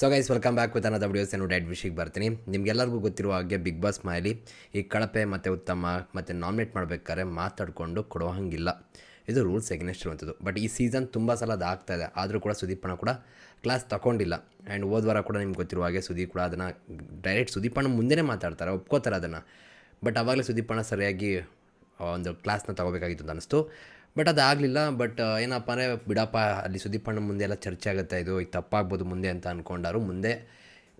So guys welcome back with ಅನ್ನೋದು videos ಏನು diet ವಿಷಯಕ್ಕೆ ಬರ್ತೀನಿ. ನಿಮಗೆಲ್ಲರಿಗೂ ಗೊತ್ತಿರುವ ಹಾಗೆ ಬಿಗ್ ಬಾಸ್ ಮೈಲಿ ಈ ಕಳಪೆ ಮತ್ತು ಉತ್ತಮ ಮತ್ತು ನಾಮಿನೇಟ್ ಮಾಡಬೇಕಾದ್ರೆ ಮಾತಾಡಿಕೊಂಡು ಕೊಡೋ ಹಂಗಿಲ್ಲ. ಇದು ರೂಲ್ಸ್ ಎಗ್ನೆಸ್ಟ್ ಇರುವಂಥದ್ದು ಬಟ್ ಈ ಸೀಸನ್ ತುಂಬ ಸಲ ಅದು ಆಗ್ತಾ ಇದೆ. ಆದರೂ ಕೂಡ ಸುದೀಪಣ್ಣ ಕೂಡ ಕ್ಲಾಸ್ ತಗೊಂಡಿಲ್ಲ ಆ್ಯಂಡ್ ಹೋದ ವಾರ ಕೂಡ ನಿಮ್ಗೆ ಗೊತ್ತಿರುವ ಹಾಗೆ ಸುದೀಪ್ ಕೂಡ ಅದನ್ನು ಡೈರೆಕ್ಟ್ ಸುದೀಪಣ್ಣ ಮುಂದೆನೇ ಮಾತಾಡ್ತಾರೆ. ಒಪ್ಕೋತಾರೆ ಅದನ್ನು. ಬಟ್ ಆವಾಗಲೇ ಸುದೀಪಣ್ಣ ಸರಿಯಾಗಿ ಒಂದು ಕ್ಲಾಸ್ನ ತಗೋಬೇಕಾಗಿತ್ತು ಅಂತ ಅನಿಸ್ತು. ಬಟ್ ಅದಾಗಲಿಲ್ಲ. ಬಟ್ ಏನಪ್ಪ ಅಂದರೆ, ಬಿಡಪ್ಪ, ಅಲ್ಲಿ ಸುದೀಪಣ್ಣ ಮುಂದೆ ಎಲ್ಲ ಚರ್ಚೆ ಆಗುತ್ತೆ. ಇದು ಈಗ ತಪ್ಪಾಗ್ಬೋದು ಮುಂದೆ ಅಂತ ಅಂದ್ಕೊಂಡಾರು ಮುಂದೆ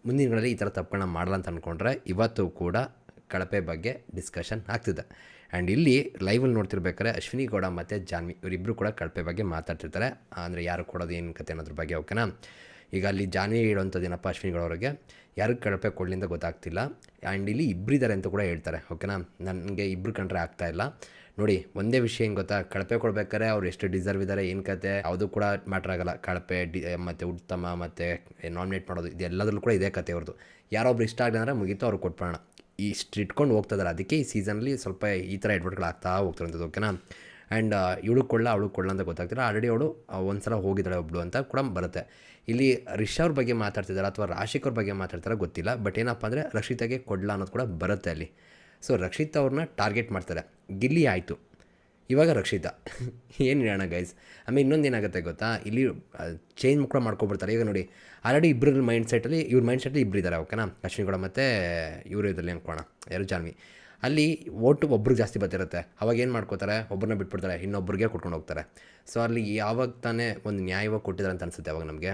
ಮುಂದಿನಗಳಲ್ಲಿ ಈ ಥರ ತಪ್ಪುಗಳನ್ನ ಮಾಡಲ್ಲ ಅಂತ ಅಂದ್ಕೊಂಡ್ರೆ ಇವತ್ತು ಕೂಡ ಕಳಪೆ ಬಗ್ಗೆ ಡಿಸ್ಕಷನ್ ಆಗ್ತಿದೆ. ಆ್ಯಂಡ್ ಇಲ್ಲಿ ಲೈವಲ್ಲಿ ನೋಡ್ತಿರ್ಬೇಕಾದ್ರೆ ಅಶ್ವಿನಿ ಗೌಡ ಮತ್ತು ಜಾನ್ವಿ ಇವರಿಬ್ಬರು ಕೂಡ ಕಳಪೆ ಬಗ್ಗೆ ಮಾತಾಡ್ತಿರ್ತಾರೆ. ಅಂದರೆ ಯಾರು ಕೊಡೋದು, ಏನು ಕತೆ ಅನ್ನೋದ್ರ ಬಗ್ಗೆ ಓಕೆನಾ ಈಗ ಅಲ್ಲಿ ಜಾನ್ವಿ ಹೇಳುವಂಥದ್ದು ಏನಪ್ಪ ಅಶ್ವಿನಿ ಗೌಡ ಅವರಿಗೆ, ಯಾರಿಗೆ ಕಳಪೆ ಕೊಡಲಿಂದ ಗೊತ್ತಾಗ್ತಿಲ್ಲ. ಆ್ಯಂಡ್ ಇಲ್ಲಿ ಇಬ್ಬರಿದ್ದಾರೆ ಅಂತ ಕೂಡ ಹೇಳ್ತಾರೆ ಓಕೆನಾ ನನಗೆ ಇಬ್ಬರು ಕಂಡ್ರೆ ಆಗ್ತಾ ಇಲ್ಲ. ನೋಡಿ, ಒಂದೇ ವಿಷಯ ಏನು ಗೊತ್ತಾ? ಕಳಪೆ ಕೊಡ್ಬೇಕಾದ್ರೆ ಅವ್ರು ಎಷ್ಟು ಡಿಸರ್ವ್ ಇದ್ದಾರೆ ಏನು ಕತೆ ಅದು ಕೂಡ ಮ್ಯಾಟ್ರ್ ಆಗಲ್ಲ. ಕಳಪೆ, ಡಿ ಮತ್ತು ಉತ್ತಮ, ಮತ್ತು ನಾಮಿನೇಟ್ ಮಾಡೋದು, ಇದೆಲ್ಲದರಲ್ಲೂ ಕೂಡ ಇದೇ ಕತೆ ಅವ್ರದ್ದು ಯಾರೊಬ್ರು ಇಷ್ಟ ಆಗಲಿ ಅಂದರೆ ಮುಗೀತು, ಅವ್ರು ಕೊಟ್ಬಿಡೋಣ ಇಷ್ಟು ಇಟ್ಕೊಂಡು ಹೋಗ್ತದಲ್ಲ, ಅದಕ್ಕೆ ಈ ಸೀಸನಲ್ಲಿ ಸ್ವಲ್ಪ ಈ ಥರ ಎಡ್ವರ್ಟ್ಗಳು ಆಗ್ತಾ ಅಂತ ಓಕೆನಾ ಆ್ಯಂಡ್ ಇವಳು ಕೊಳ್ಳ, ಅವಳು ಕೊಳ್ಳ ಅಂತ ಗೊತ್ತಾಗ್ತಿಲ್ಲ. ಆಲ್ರೆಡಿ ಅವಳು ಒಂದು ಸಲ ಹೋಗಿದ್ದಾಳೆ ಒಬ್ಳು ಅಂತ ಕೂಡ ಬರುತ್ತೆ. ಇಲ್ಲಿ ರಿಷಾ ಅವ್ರ ಬಗ್ಗೆ ಮಾತಾಡ್ತಿದ್ದಾರೆ ಅಥವಾ ರಾಶಿಕ್ ಅವ್ರ ಬಗ್ಗೆ ಮಾತಾಡ್ತಾರೆ ಗೊತ್ತಿಲ್ಲ ಬಟ್ ಏನಪ್ಪ ಅಂದರೆ ರಕ್ಷಿತಾಗೆ ಕೊಡ್ಲ ಅನ್ನೋದು ಕೂಡ ಬರುತ್ತೆ ಅಲ್ಲಿ. ಸೊ ರಕ್ಷಿತ್ ಅವ್ರನ್ನ ಟಾರ್ಗೆಟ್ ಮಾಡ್ತಾರೆ. ಗಿಲ್ಲಿ ಆಯಿತು. ಇವಾಗ ರಕ್ಷಿತ. ಏನು ಹೇಳೋಣ ಗೈಸ್ ಆಮೇಲೆ ಇನ್ನೊಂದು ಏನಾಗುತ್ತೆ ಗೊತ್ತಾ? ಇಲ್ಲಿ ಚೇಂಜ್ ಕೂಡ ಮಾಡ್ಕೊಬಿಡ್ತಾರೆ. ಈಗ ನೋಡಿ ಆಲ್ರೆಡಿ ಇಬ್ಬರ ಮೈಂಡ್ ಸೆಟ್ಟಲ್ಲಿ ಇವ್ರ ಮೈಂಡ್ ಸೆಟ್ಟಲ್ಲಿ ಇಬ್ಬರು ಇದ್ದಾರೆ ಓಕೆನಾ ಅಶ್ವಿನಿ ಗೌಡ ಮತ್ತು ಇವರು ಇದರಲ್ಲಿ ಅಂದ್ಕೋಣ ಯಾರು? ಜಾನ್ವಿ. ಅಲ್ಲಿ ಓಟು ಒಬ್ರಿಗೆ ಜಾಸ್ತಿ ಬರ್ತಿರುತ್ತೆ. ಅವಾಗ ಏನು ಮಾಡ್ಕೋತಾರೆ? ಒಬ್ಬರನ್ನ ಬಿಟ್ಬಿಡ್ತಾರೆ. ಇನ್ನೊಬ್ರಿಗೆ ಕೊಟ್ಕೊಂಡು ಹೋಗ್ತಾರೆ. ಸೊ ಅಲ್ಲಿ ಯಾವಾಗ ತಾನೇ ಒಂದು ನ್ಯಾಯವಾಗಿ ಕೊಟ್ಟಿದ್ದಾರೆ ಅಂತ ಅನಿಸುತ್ತೆ ಅವಾಗ ನಮಗೆ.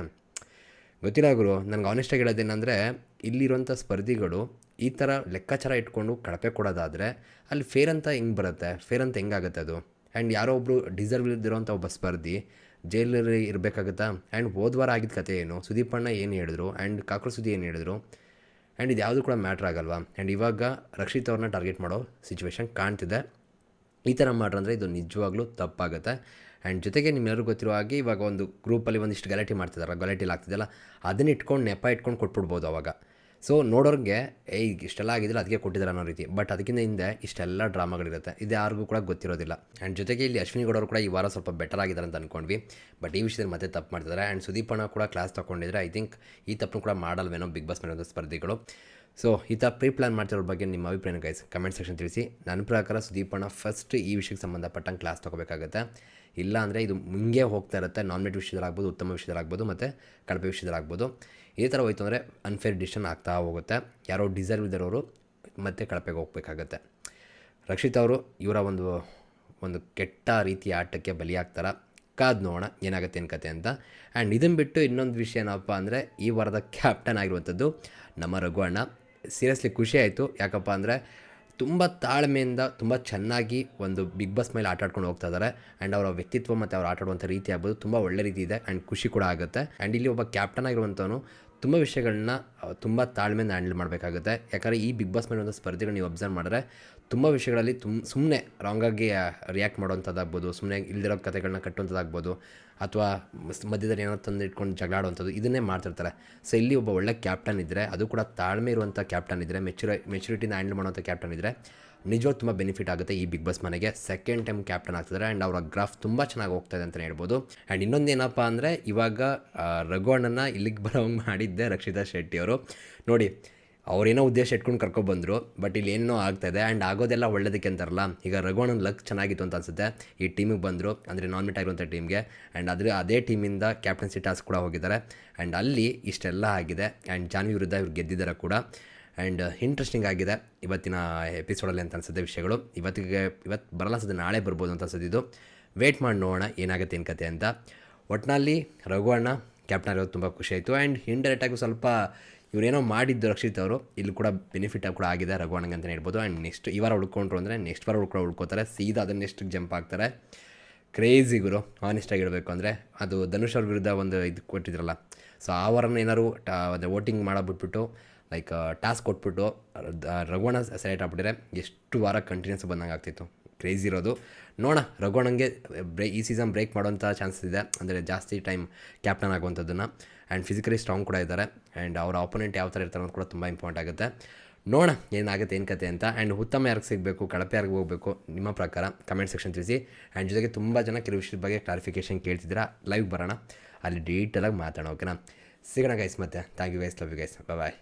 ಗೊತ್ತಿಲ್ಲ ಗುರು, ನನಗೆ ಆನೆಸ್ಟಾಗಿ ಹೇಳೋದೇನೆಂದರೆ ಇಲ್ಲಿರುವಂಥ ಸ್ಪರ್ಧಿಗಳು ಈ ಥರ ಲೆಕ್ಕಾಚಾರ ಇಟ್ಕೊಂಡು ಕಳಪೆ ಕೊಡೋದಾದರೆ ಅಲ್ಲಿ ಫೇರ್ ಅಂತ ಹೆಂಗೆ ಬರುತ್ತೆ? ಫೇರ್ ಅಂತ ಹೆಂಗಾಗುತ್ತೆ ಅದು? ಆ್ಯಂಡ್ ಯಾರೋ ಒಬ್ಬರು ಡಿಸರ್ವ್ ಇಲ್ದಿರೋಂಥ ಒಬ್ಬ ಸ್ಪರ್ಧಿ ಜೈಲಲ್ಲಿ ಇರಬೇಕಾಗುತ್ತಾ? ಆ್ಯಂಡ್ ಹೋದ ವಾರ ಆಗಿದ್ದ ಕತೆ ಏನು? ಸುದೀಪಣ್ಣ ಏನು ಹೇಳಿದ್ರು? ಆ್ಯಂಡ್ ಕಾಕ್ರ ಸುದ್ದಿ ಏನು ಹೇಳಿದ್ರು? ಆ್ಯಂಡ್ ಇದು ಯಾವುದು ಕೂಡ ಮ್ಯಾಟ್ರ್ ಆಗಲ್ವಾ? ಆ್ಯಂಡ್ ಇವಾಗ ರಕ್ಷಿತ್ ಅವ್ರನ್ನ ಟಾರ್ಗೆಟ್ ಮಾಡೋ ಸಿಚುವೇಶನ್ ಕಾಣ್ತಿದೆ. ಈ ಥರ ಮಾಡ್ರಂದರೆ ಇದು ನಿಜವಾಗ್ಲೂ ತಪ್ಪಾಗುತ್ತೆ. ಆ್ಯಂಡ್ ಜೊತೆಗೆ ನಿಮ್ಮೆಲ್ಲರಿಗೂ ಗೊತ್ತಿರೋ ಹಾಗೆ ಇವಾಗ ಒಂದು ಗ್ರೂಪಲ್ಲಿ ಒಂದಿಷ್ಟು ಗಲಾಟೆ ಮಾಡ್ತಿದ್ದಾರೆ ಗಲಾಟೆಲಿ ಆಗ್ತಿದೆಯಲ್ಲ, ಅದನ್ನ ಇಟ್ಕೊಂಡು ನೆಪ ಇಟ್ಕೊಂಡು ಕೊಟ್ಬಿಡ್ಬೋದು ಅವಾಗ. ಸೊ ನೋಡೋರಿಗೆ ಏ ಇಷ್ಟೆಲ್ಲ ಆಗಿದ್ದಿಲ್ಲ ಅದಕ್ಕೆ ಕೊಟ್ಟಿದ್ದಾರೆ ಅನ್ನೋ ರೀತಿ. ಬಟ್ ಅದಕ್ಕಿಂತ ಹಿಂದೆ ಇಷ್ಟೆಲ್ಲ ಡ್ರಾಮಾಗಳಿರುತ್ತೆ. ಇದು ಯಾರಿಗೂ ಕೂಡ ಗೊತ್ತಿರೋದಿಲ್ಲ. ಆ್ಯಂಡ್ ಜೊತೆಗೆ ಇಲ್ಲಿ ಅಶ್ವಿನಿ ಗೌಡರು ಕೂಡ ಈ ವಾರ ಸ್ವಲ್ಪ ಬೆಟರ್ ಆಗಿದ್ದಾರೆ ಅಂತ ಅಂದ್ಕೊಂಡ್ವಿ ಬಟ್ ಈ ವಿಷಯದಲ್ಲಿ ಮತ್ತೆ ತಪ್ಪು ಮಾಡ್ತಿದ್ದಾರೆ. ಆ್ಯಂಡ್ ಸುದೀಪಣ್ಣ ಕೂಡ ಕ್ಲಾಸ್ ತೊಗೊಂಡಿದ್ರೆ ಐ ಥಿಂಕ್ ಈ ತಪ್ಪನ್ನು ಕೂಡ ಮಾಡಲ್ವೇನೋ ಬಿಗ್ ಬಾಸ್ ಮೇಲೊಂದು ಸ್ಪರ್ಧಿಗಳು. ಸೊ ಈ ಥರ ಪ್ರೀ ಪ್ಲಾನ್ ಮಾಡ್ತಿರೋ ಬಗ್ಗೆ ನಿಮ್ಮ ಅಭಿಪ್ರಾಯ ಗೈಸ್ ಕಮೆಂಟ್ ಸೆಕ್ಷನ್ ತಿಳಿಸಿ. ನನ್ನ ಪ್ರಕಾರ ಸುದೀಪಣ್ಣ ಫಸ್ಟ್ ಈ ವಿಷಯಕ್ಕೆ ಸಂಬಂಧಪಟ್ಟಂಗೆ ಕ್ಲಾಸ್ ತೊಗೋಬೇಕಾಗುತ್ತೆ. ಇಲ್ಲ ಅಂದರೆ ಇದು ಮುಂಗೆ ಹೋಗ್ತಾ ಇರುತ್ತೆ. ನಾಮಿನೇಟ್ ವಿಷಯದಲ್ಲಾಗ್ಬೋದು, ಉತ್ತಮ ವಿಷಯದಲ್ಲಾಗ್ಬೋದು ಮತ್ತು ಕಳಪೆ ವಿಷಯದಲ್ಲಾಗ್ಬೋದು. ಈ ಥರ ಹೋಯ್ತು ಅಂದರೆ ಅನ್ಫೇರ್ ಡಿಸಿಷನ್ ಆಗ್ತಾ ಹೋಗುತ್ತೆ. ಯಾರೋ ಡಿಸರ್ವ್ ಇದ್ದರೋರು ಮತ್ತೆ ಕಳಪೆಗೆ ಹೋಗ್ಬೇಕಾಗತ್ತೆ. ರಕ್ಷಿತ್ ಅವರು, ಇವರ ಒಂದು ಒಂದು ಕೆಟ್ಟ ರೀತಿಯ ಆಟಕ್ಕೆ ಬಲಿಯಾಗ್ತಾರೆ ಕಾದು ನೋಡೋಣ, ಏನಾಗುತ್ತೆ ಏನು ಕತೆ ಅಂತ. ಆ್ಯಂಡ್ ಇದನ್ನು ಬಿಟ್ಟು ಇನ್ನೊಂದು ವಿಷಯ ಏನಪ್ಪ ಅಂದರೆ, ಈ ವಾರದ ಕ್ಯಾಪ್ಟನ್ ಆಗಿರುವಂಥದ್ದು ನಮ್ಮ ರಘು ಅಣ್ಣ. ಸೀರಿಯಸ್ಲಿ ಖುಷಿ ಆಯಿತು. ಯಾಕಪ್ಪ ಅಂದರೆ ತುಂಬ ತಾಳ್ಮೆಯಿಂದ ತುಂಬ ಚೆನ್ನಾಗಿ ಒಂದು ಬಿಗ್ ಬಾಸ್ ಮೇಲೆ ಆಟ ಆಡ್ಕೊಂಡು ಹೋಗ್ತಾ ಇದ್ದಾರೆ. ಆ್ಯಂಡ್ ಅವರ ವ್ಯಕ್ತಿತ್ವ ಮತ್ತು ಅವ್ರು ಆಟಾಡುವಂಥ ರೀತಿ ಆಗ್ಬೋದು. ತುಂಬ ಒಳ್ಳೆ ರೀತಿ ಇದೆ. ಆ್ಯಂಡ್ ಖುಷಿ ಕೂಡ ಆಗುತ್ತೆ. ಆ್ಯಂಡ್ ಇಲ್ಲಿ ಒಬ್ಬ ಕ್ಯಾಪ್ಟನ್ ಆಗಿರುವಂಥವನು ತುಂಬ ವಿಷಯಗಳನ್ನ ತುಂಬ ತಾಳ್ಮೆಯಿಂದ ಹ್ಯಾಂಡಲ್ ಮಾಡಬೇಕಾಗುತ್ತೆ. ಯಾಕಂದರೆ ಈ ಬಿಗ್ ಬಾಸ್ ಮೇಲೆ ಸ್ಪರ್ಧೆಗಳು ನೀವು ಅಬ್ಸರ್ವ್ ಮಾಡಿದ್ರೆ ತುಂಬ ವಿಷಯಗಳಲ್ಲಿ ತುಂಬ ಸುಮ್ಮನೆ ರಾಂಗಾಗಿ ರಿಯಾಕ್ಟ್ ಮಾಡುವಂಥದ್ದಾಗ್ಬೋದು ಸುಮ್ಮನೆ ಇಲ್ದಿರೋ ಕಥೆಗಳನ್ನ ಕಟ್ಟುವಂಥದ್ದಾಗ್ಬೋದು, ಅಥವಾ ಮಧ್ಯದಲ್ಲಿ ಏನೋ ತಂದು ಇಟ್ಕೊಂಡು ಜಗಳ ಆಡುವಂಥದ್ದು ಇದನ್ನೇ ಮಾಡ್ತಿರ್ತಾರೆ. ಸೊ, ಇಲ್ಲಿ ಒಬ್ಬ ಒಳ್ಳೆ ಕ್ಯಾಪ್ಟನ್ ಇದ್ದರೆ ಅದು ಕೂಡ ತಾಳ್ಮೆ ಇರುವಂಥ ಕ್ಯಾಪ್ಟನ್ ಇದ್ದರೆ ಮೆಚುರ ಮೆಚುರಿಟಿನ ಹ್ಯಾಂಡಲ್ ಮಾಡುವಂಥ ಕ್ಯಾಪ್ಟನ್ ಇದ್ದರೆ ನಿಜವಾಗ್ ತುಂಬ ಬೆನಿಫಿಟ್ ಆಗುತ್ತೆ ಈ ಬಿಗ್ ಬಾಸ್ ಮನೆಗೆ. ಸೆಕೆಂಡ್ ಟೈಮ್ ಕ್ಯಾಪ್ಟನ್ ಆಗ್ತಿದ್ದಾರೆ ಆ್ಯಂಡ್ ಅವರ ಗ್ರಾಫ್ ತುಂಬ ಚೆನ್ನಾಗಿ ಹೋಗ್ತಾ ಇದೆ ಅಂತಲೇ ಹೇಳ್ಬೋದು. ಆ್ಯಂಡ್ ಇನ್ನೊಂದು ಏನಪ್ಪ ಅಂದರೆ ಇವಾಗ ರಘು ಅಣ್ಣನ ಇಲ್ಲಿಗೆ ಬರೋಂಗೆ ಮಾಡಿದ್ದೆ ರಕ್ಷಿತಾ ಶೆಟ್ಟಿ ಅವರು. ನೋಡಿ ಅವ್ರೇನೋ ಉದ್ದೇಶ ಇಟ್ಕೊಂಡು ಕರ್ಕೊಬಂದರು ಬಟ್ ಇಲ್ಲಿ ಏನೋ ಆಗ್ತಾ ಇದೆ ಆ್ಯಂಡ್ ಆಗೋದೆಲ್ಲ ಒಳ್ಳೇದಕ್ಕೆ ಅಂತಾರಲ್ಲ. ಈಗ ರಘುವಣ್ಣನ ಲಕ್ ಚೆನ್ನಾಗಿತ್ತು ಅಂತ ಅನ್ಸುತ್ತೆ. ಈ ಟೀಮಿಗೆ ಬಂದರು, ಅಂದರೆ ನಾಮಿನೇಟ್ ಆಗಿರುವಂಥ ಟೀಮ್ಗೆ ಆ್ಯಂಡ್ ಅದ್ರ ಅದೇ ಟೀಮಿಂದ ಕ್ಯಾಪ್ಟನ್ಸಿ ಟಾಸ್ಕ್ ಕೂಡ ಹೋಗಿದ್ದಾರೆ. ಆ್ಯಂಡ್ ಅಲ್ಲಿ ಇಷ್ಟೆಲ್ಲ ಆಗಿದೆ. ಆ್ಯಂಡ್ ಜಾನ್ವಿ ವಿರುದ್ಧ ಇವ್ರು ಗೆದ್ದಿದ್ದಾರೆ ಕೂಡ. ಆ್ಯಂಡ್ ಇಂಟ್ರೆಸ್ಟಿಂಗ್ ಆಗಿದೆ ಇವತ್ತಿನ ಎಪಿಸೋಡಲ್ಲಿ ಅಂತ ಅನ್ಸುತ್ತೆ ವಿಷಯಗಳು. ಇವತ್ತಿಗೆ ಇವತ್ತು ಬರಲ್ಲ ಅನ್ಸುತ್ತೆ ನಾಳೆ ಬರ್ಬೋದು ಅಂತ ಅನ್ಸುತ್ತೆ ಇದು. ಮಾಡಿ ನೋಡೋಣ, ಏನಾಗುತ್ತೆ ಏನು ಕತೆ ಅಂತ. ಒಟ್ಟಿನಲ್ಲಿ ರಘು ಅಣ್ಣ ಕ್ಯಾಪ್ಟನ್ ಆಗಿರೋದು ತುಂಬ ಖುಷಿ ಆಯಿತು. ಆ್ಯಂಡ್ ಇಂಡೈರೆಕ್ಟಾಗಿ ಸ್ವಲ್ಪ ಇವರೇನೋ ಮಾಡಿದ್ದು ರಕ್ಷಿತ್ ಅವರು. ಇಲ್ಲಿ ಕೂಡ ಬೆನಿಫಿಟ್ ಕೂಡ ಆಗಿದೆ ರಘು ಅಣ್ಣಂಗೆ ಅಂತಲೇ ಹೇಳ್ಬೋದು. ಆ್ಯಂಡ್ ನೆಕ್ಸ್ಟ್ ಈ ವಾರ ಉಳ್ಕೊಂಡ್ರು ಅಂದರೆ ನೆಕ್ಸ್ಟ್ ವಾರ ಉಳ್ಕೊ ಉಳ್ಕೋತಾರೆ. ಸೀದಾ ಅದನ್ನ ನೆಕ್ಸ್ಟ್ ಜಂಪ್ ಆಗ್ತಾರೆ ಕ್ರೇಜಿ ಗುರು ಹೇಳಬೇಕು ಅಂದರೆ. ಅದು ಧನುಷ್ ಅವ್ರ ವಿರುದ್ಧ ಒಂದು ಇದು ಕೊಟ್ಟಿದ್ರಲ್ಲ. ಸೊ ಆ ವಾರನ ಏನಾದ್ರು ಅದೇ ವೋಟಿಂಗ್ ಮಾಡೋಬಿಟ್ಬಿಟ್ಟು ಲೈಕ್ ಟಾಸ್ಕ್ ಕೊಟ್ಬಿಟ್ಟು, ರ- ರಘುವಣ ಸೆಲೆಕ್ಟ್ ಆಗ್ಬಿಟ್ಟಿದ್ರೆ ಎಷ್ಟು ವಾರ ಕಂಟಿನ್ಯೂಸ್ ಬಂದಂಗೆ ಆಗ್ತಿತ್ತು. ಕ್ರೇಜಿ ಇರೋದು. ನೋಡೋಣ ರಘುವಣಂಗೆ ಬ್ರೇ ಈ ಸೀಸನ್ ಬ್ರೇಕ್ ಮಾಡೋಂಥ ಚಾನ್ಸಸ್ ಇದೆ. ಅಂದರೆ ಜಾಸ್ತಿ ಟೈಮ್ ಕ್ಯಾಪ್ಟನ್ ಆಗುವಂಥದ್ದನ್ನು. ಆ್ಯಂಡ್ ಫಿಸಿಕಲಿ ಸ್ಟ್ರಾಂಗ್ ಕೂಡ ಇದ್ದಾರೆ. ಆ್ಯಂಡ್ ಅವರ ಆಪೋನೆಂಟ್ ಯಾವ ಥರ ಇರ್ತಾರೆ ಅನ್ನೋದು ಕೂಡ ತುಂಬ ಇಂಪಾರ್ಟೆಂಟ್ ಆಗುತ್ತೆ. ನೋಡೋಣ, ಏನಾಗುತ್ತೆ, ಏನು ಕತೆ ಅಂತ. ಆ್ಯಂಡ್ ಉತ್ತಮ ಯಾರಿಗೆ ಸಿಗಬೇಕು, ಕಳಪೆ ಯಾರಿಗೆ ಹೋಗಬೇಕು, ನಿಮ್ಮ ಪ್ರಕಾರ ಕಮೆಂಟ್ ಸೆಕ್ಷನ್ ತಿಳಿಸಿ. ಆ್ಯಂಡ್ ಜೊತೆಗೆ ತುಂಬ ಜನ ಕೆಲವು ವಿಷಯದ ಬಗ್ಗೆ ಕ್ಲಾರಿಫಿಕೇಷನ್ ಕೇಳ್ತಿದ್ದೀರಾ ಲೈವ್ ಬರೋಣ. ಅಲ್ಲಿ ಡೀಟೇಲಾಗಿ ಮಾತಾಡೋಣ ಓಕೆನಾ ಸಿಗೋಣ ಗೈಸ್ ಮತ್ತೆ. Thank you guys love you guys bye